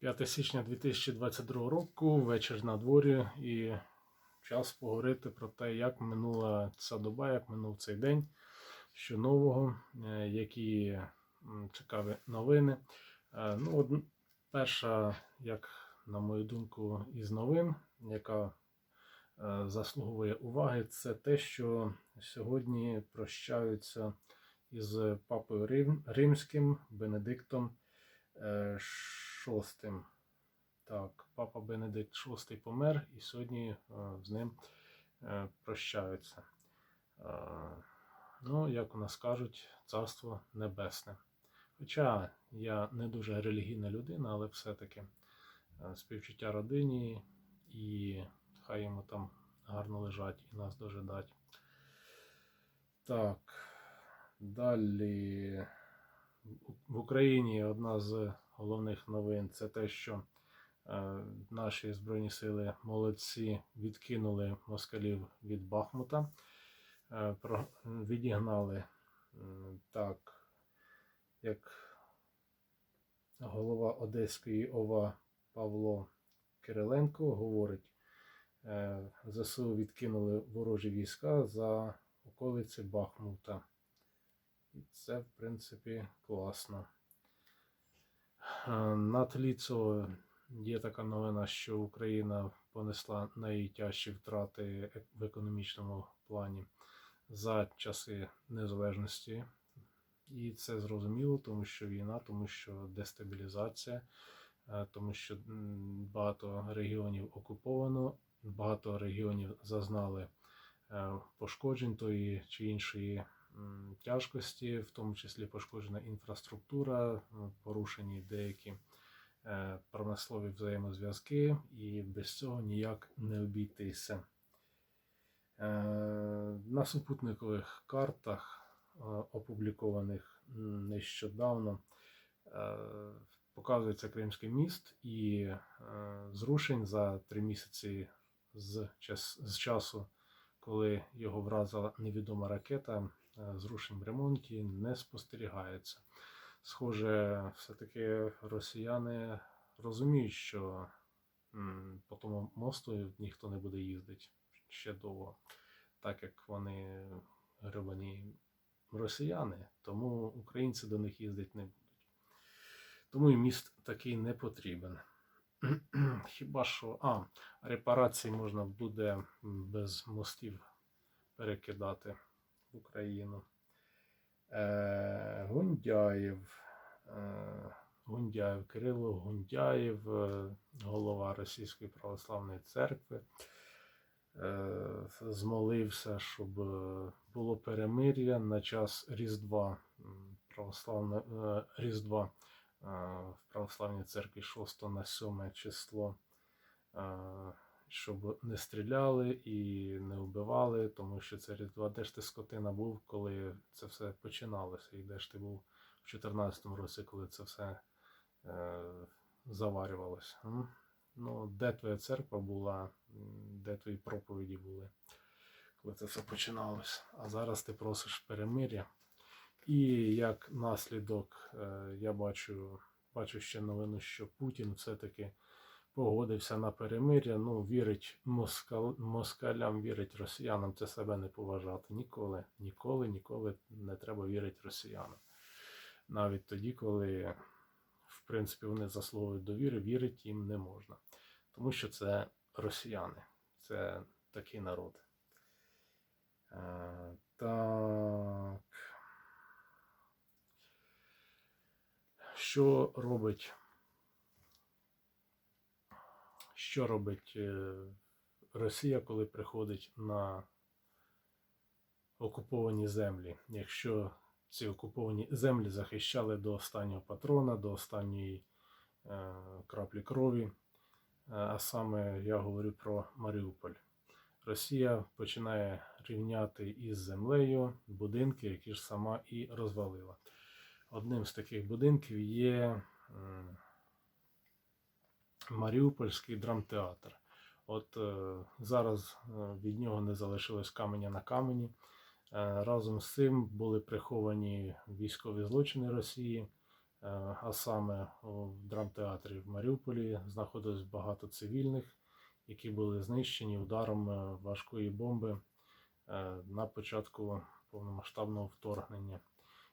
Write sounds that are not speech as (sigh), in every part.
5 січня 2022 року, вечір на дворі, і час поговорити про те, як минула ця доба, як минув цей день, що нового, е, які цікаві новини. Е, Ну, перша, як на мою думку, із новин, яка е, заслуговує уваги, це те, що сьогодні прощаються із папою Рим... Римським Бенедиктом шостим. Так, папа Бенедикт VI помер, і сьогодні е, з ним е, прощаються. Е, ну, як у нас кажуть, царство небесне. Хоча я не дуже релігійна людина, але все-таки співчуття родині і хай йому там гарно лежать і нас дожидать. Так, далі в Україні одна з головних новин це те, що е, наші Збройні сили молодці відкинули москалів від Бахмута, е, відігнали так, як голова Одеської ОВА Павло Кириленко говорить, е, ЗСУ відкинули ворожі війська за околиці Бахмута. І це, в принципі, класно. Е, На тлі цього є така новина, що Україна понесла найтяжчі втрати в економічному плані за часи незалежності. І це зрозуміло, тому що війна, тому що дестабілізація, е, тому що багато регіонів окуповано, багато регіонів зазнали е, пошкоджень тої чи іншої тяжкості, в тому числі пошкоджена інфраструктура, порушені деякі е, промислові взаємозв'язки, і без цього ніяк не обійтися. Е, На супутникових картах, е, опублікованих нещодавно, показується Кримський міст і зрушень за три місяці з, часу, коли його вразила невідома ракета, зрушень в ремонті не спостерігається. Схоже, все-таки росіяни розуміють, що по тому мосту ніхто не буде їздити ще довго, так як вони гребані росіяни, тому українці до них їздити не будуть. Тому і міст такий не потрібен. (clears throat) Хіба що, а, репарації можна буде без мостів перекидати Україну. Е, Гундяєв, е, Гундяєв, Кирило Гундяєв, е, голова Російської православної церкви, е, змолився, щоб е, було перемир'я на час Різдва православне, Різдва в православній церкві 6 на 7 число, щоб не стріляли і не вбивали, тому що це Різдва, де ж ти скотина був, коли це все починалося, і де ж ти був в 2014 році, коли це все е, заварювалося. Ну, де твоя церква була, де твої проповіді були, коли це все починалося. А зараз ти просиш перемир'я. І як наслідок, е, я бачу, бачу ще новину, що Путін все-таки погодився на перемир'я. Ну, вірить москал, москалям, вірить росіянам, це себе не поважати. Ніколи, ніколи, ніколи не треба вірити росіянам. Навіть тоді, коли, в принципі, вони заслуговують довіри, вірити їм не можна. Тому що це росіяни, це такий народ. Е, так. Що робить? Що робить е, Росія, коли приходить на окуповані землі? Якщо ці окуповані землі захищали до останнього патрона, до останньої е, краплі крові, Е, а саме я говорю про Маріуполь. Росія починає рівняти із землею будинки, які ж сама і розвалила. Одним з таких будинків є Маріупольський драмтеатр. От е, зараз е, від нього не залишилось каменя на камені. Е, разом з цим були приховані військові злочини Росії, Е, А саме в драмтеатрі в Маріуполі знаходилось багато цивільних, які були знищені ударом е, важкої бомби е, на початку повномасштабного вторгнення.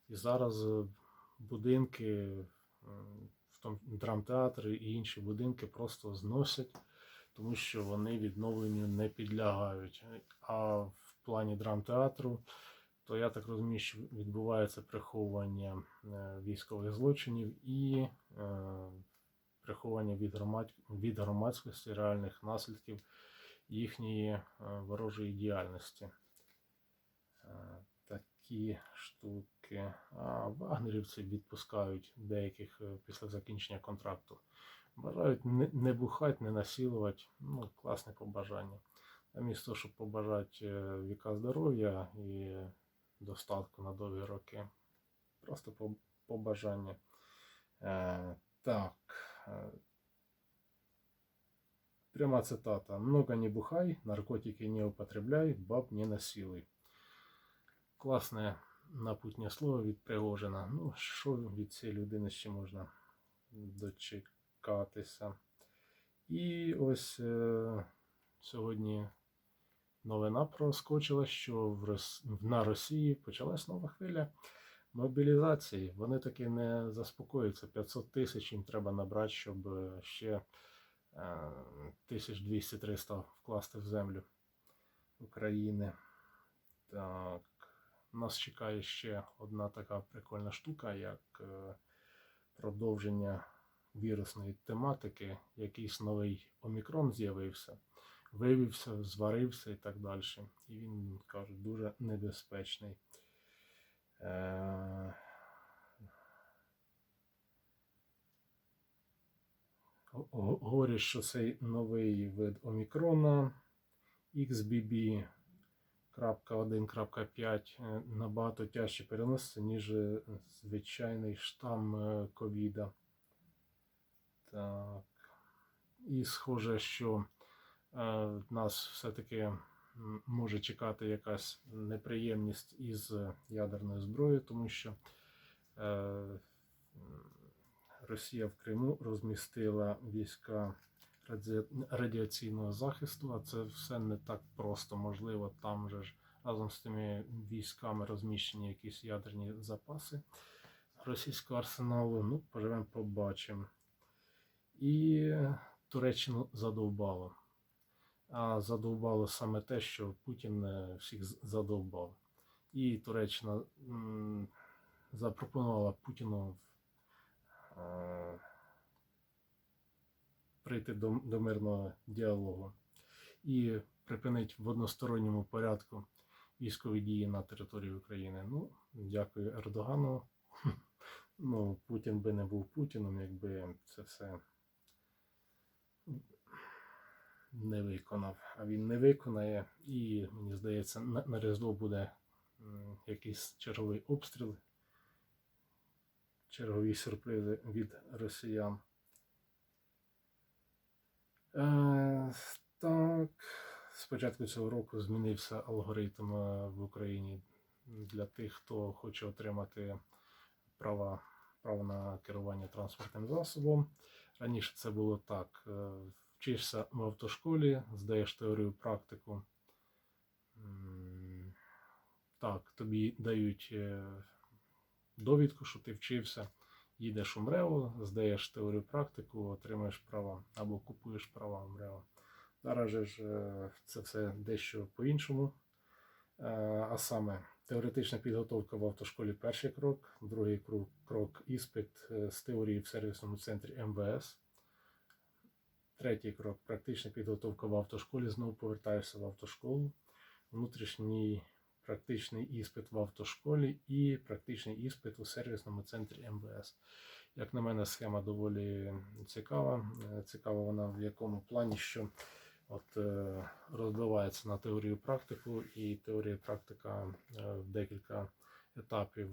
І зараз е, будинки, м, в тому драмтеатри і інші будинки просто зносять, тому що вони відновленню не підлягають. А в плані драмтеатру, то я так розумію, що відбувається приховування е, військових злочинів і е, приховання від, громад... від громадськості реальних наслідків їхньої е, ворожої діяльності. Такі штуки. А вагнерівці відпускають деяких е, після закінчення контракту. Бажають не, бухать, не насилувати. Ну, класне побажання. Замість того, щоб побажати е, віка здоров'я і достатку на довгі роки. Просто побажання. Е, так. Пряма цитата. Много не бухай, наркотики не употребляй, баб не насилуй. Класне напутнє слово від Пригожина. Ну, що від цієї людини ще можна дочекатися? І ось е, сьогодні новина проскочила, що в Рос... на Росії почалась нова хвиля мобілізації. Вони таки не заспокоюються. 500 тисяч їм треба набрати, щоб е, ще е, 1200-300 вкласти в землю України. Так, нас чекає ще одна така прикольна штука, як е, продовження вірусної тематики. Якийсь новий омікрон з'явився, вивівся, зварився і так далі. І він, кажуть, дуже небезпечний. Е, говорять, що цей новий вид омікрона XBB. 1.5 е, набагато тяжче переноситься, ніж е, звичайний штам е, ковіда. Так. І схоже, що нас все-таки може чекати якась неприємність із ядерною зброєю, тому що Росія в Криму розмістила війська радіаційного захисту, а це все не так просто можливо. Там же ж разом з тими військами розміщені якісь ядерні запаси російського арсеналу. Ну, поживемо, побачимо. І Туреччину задовбало. А задовбало саме те, що Путін е, всіх задовбав. І Туреччина запропонувала Путіну е, прийти до, до мирного діалогу і припинити в односторонньому порядку військові дії на території України. Ну, дякую Ердогану. (laughs) Ну, Путін би не був Путіном, якби це все не виконав. А він не виконає, і мені здається, на, на Різдво буде якийсь черговий обстріл, чергові сюрпризи від росіян. Е, так, з початку цього року змінився алгоритм е, в Україні для тих, хто хоче отримати права, право на керування транспортним засобом. Раніше це було так: е, вчишся в автошколі, здаєш теорію практику. Так, тобі дають довідку, що ти вчився, їдеш у МРЕО, здаєш теорію практику, отримаєш права або купуєш права в МРЕО. Зараз ж е, це все дещо по-іншому. Е, А саме теоретична підготовка в автошколі перший крок, другий крок, крок іспит е, з теорії в сервісному центрі МВС. Третій крок практична підготовка в автошколі. Знову повертаєшся в автошколу. Внутрішній практичний іспит в автошколі і практичний іспит у сервісному центрі МВС. Як на мене, схема доволі цікава. Е, Цікава вона в якому плані, що от, е, розбивається на теорію практику, і теорія практика е, в декілька етапів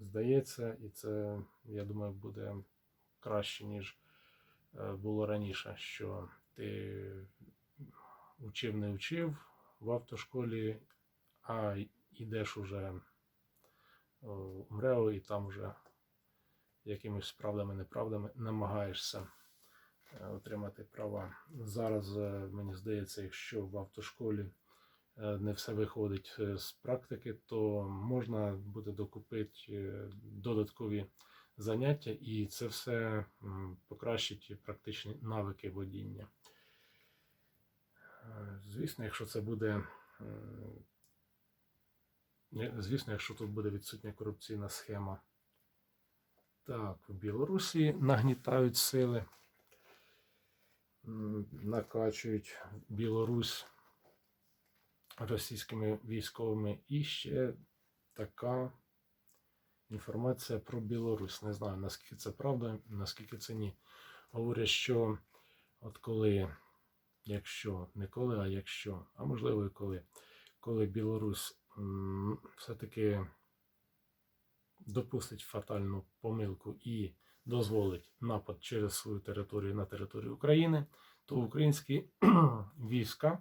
здається, і це, я думаю, буде краще, ніж було раніше, що ти учив, не вчив в автошколі, а йдеш уже в МРЕО і там вже якимись правдами, неправдами намагаєшся е, отримати права. Зараз, е, мені здається, якщо в автошколі е, не все виходить е, з практики, то можна буде докупити е, додаткові заняття, і це все покращить практичні навики водіння. Е, Звісно, якщо це буде. Звісно, якщо тут буде відсутня корупційна схема. Так, в Білорусі нагнітають сили, накачують Білорусь російськими військовими. І ще така інформація про Білорусь. Не знаю, наскільки це правда, наскільки це ні. Говорять, що от коли, якщо, не коли, а якщо, а можливо і коли, коли Білорусь все-таки допустить фатальну помилку і дозволить напад через свою територію на територію України, то українські (clears throat) війська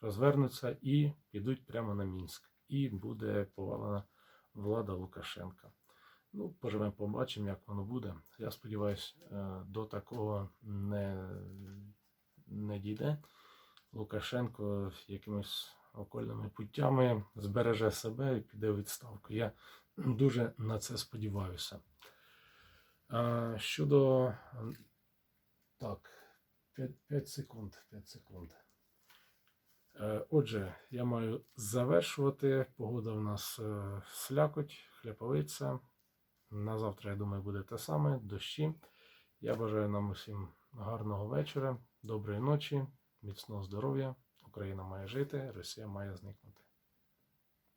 розвернуться і підуть прямо на Мінськ. І буде повалена влада Лукашенка. Ну, поживемо, побачимо, як воно буде. Я сподіваюся, до такого не, не дійде. Лукашенко якимись окольними путями збереже себе і піде у відставку. Я дуже на це сподіваюся. Щодо. Так, 5, 5 секунд. 5 секунд. Е, Отже, я маю завершувати. Погода в нас е, слякоть, хляповиця. На завтра, я думаю, буде те саме, дощі. Я бажаю нам усім гарного вечора, доброї ночі, міцного здоров'я. Україна має жити, Росія має зникнути.